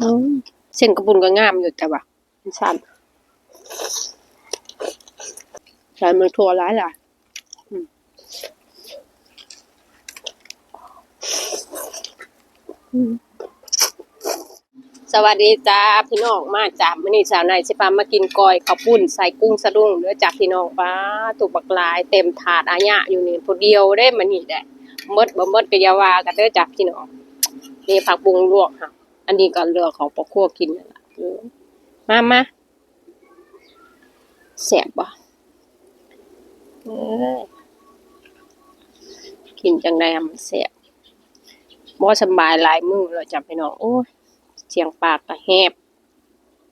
อืมเส้นกระปุนก็งามอยู่แต่ว่ามันสั้นใส่มือทัวร้ายล่ะสวัสดีจ้าพี่น้องมาจากมื้อนี้สาวนายสิพามากินกอยข้าวปุ้นใส่กุ้งสะดุ้งเด้อจากพี่น้องป้าถูกบักลายเต็มถาดอาญะอยู่นี่ผู้เดียวได้มื้อนี้ได้หมดบ่มดก็อย่าวากันเด้อจากพี่น้องนี่ผักบุงลวกค่ะ อันนี้ก็เลือกของปอครัวกินนั่นล่ะเออมามาแซ่บบ่เอ้ยกินจังได๋มันแซ่บบ่สำบายหลายมื้อแล้วจ้ะพี่น้องโอ้ยเสียงปากก็แหบ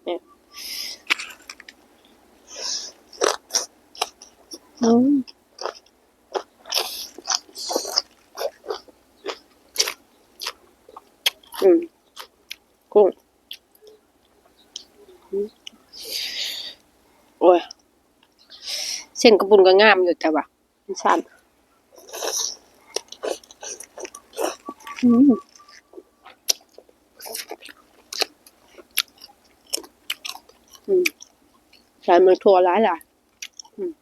เนี่ยอืมอืมกุ้งอืมโอ้ย เส้นกระปุนก็งามอยู่แต่ว่ามันสั้นอืมอืมใส่มือทั่วร้ายล่ะอืม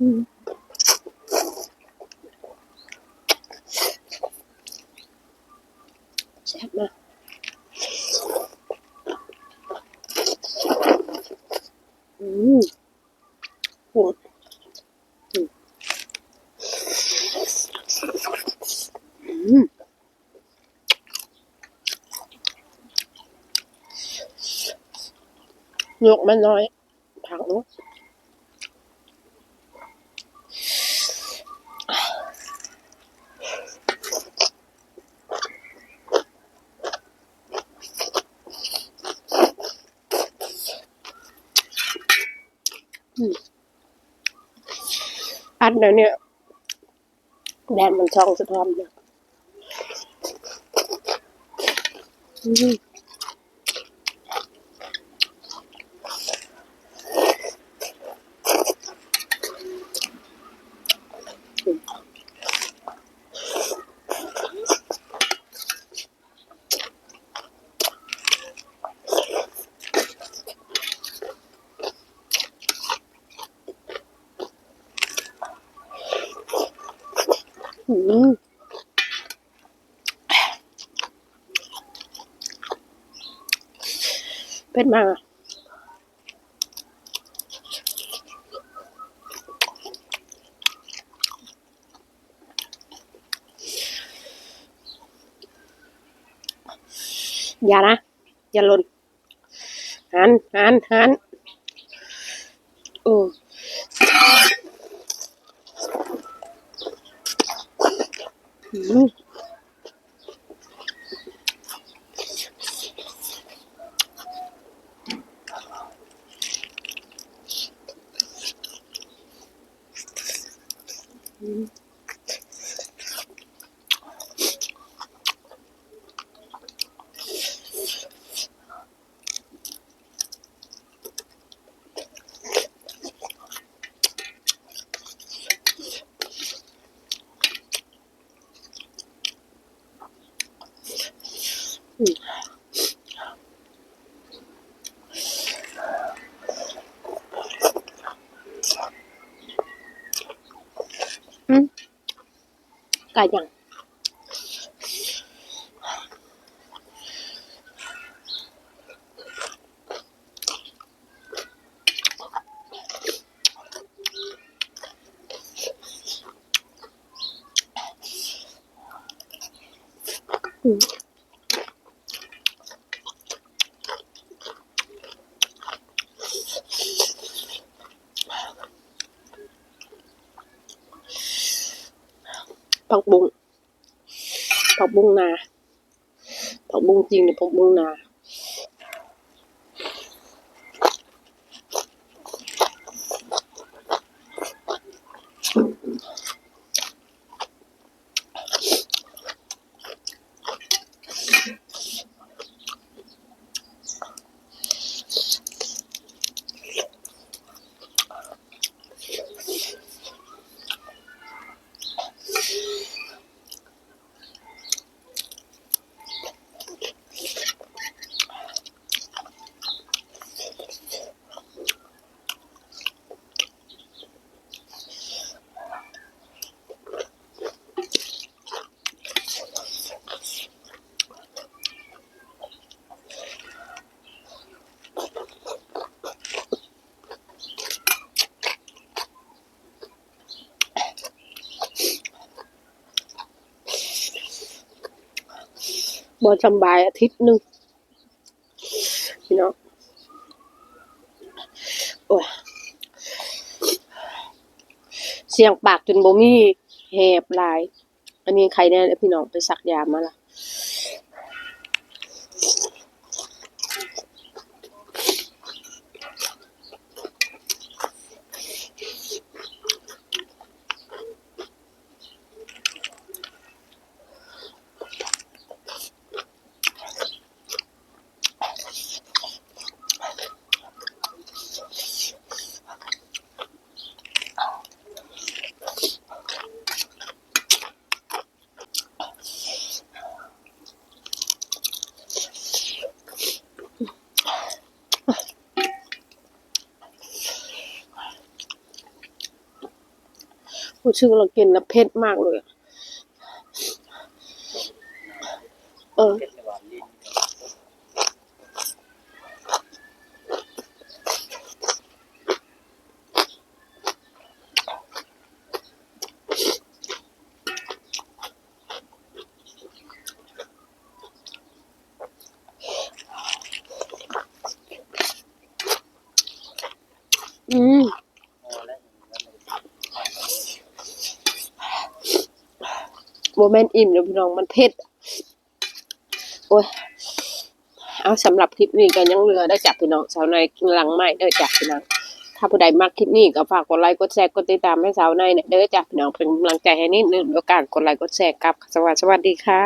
อืมแซ่บมากอืมโอ้ยอืมอืม ยกมันน้อย ผักเนอะอัดเดี๋ยวเนี้แดดมันช่องสะท้อนเนี่ยอืม อืมเป็นมากอะอย่านะ อย่าหล่นหันหันหันโอ้อืม ไก่ยังอืม ผักบุ้งผักบุ้งนาผักบุ้งจริงหรือผักบุ้งนา บ่สำบายอาทิตย์หนึงพี่น้องโอ้ยเสียงปากจนบ่มีแหบลาย อันนี้ใครแน่พี่น้องไปสักยามาละ รู้สึกเรากินแล้วเผ็ดมากเลย เออ อืม โมเมนอิ่มเดี๋ยวพี่น้องมันเผ็ดโอ้ยเอาสำหรับคลิปนี้ก็ยังเหลือได้จากพี่น้องสาวในกินหลังใหม่เด้อจากพี่น้องถ้าผู้ใดมักคลิปนี้ก็ฝากกดไลค์กดแชร์กดติดตามให้สาวในเด้อจากพี่น้องเป็นกำลังใจให้นิดนึงโดยการกดไลค์กดแชร์ครับสวัสดีค่ะ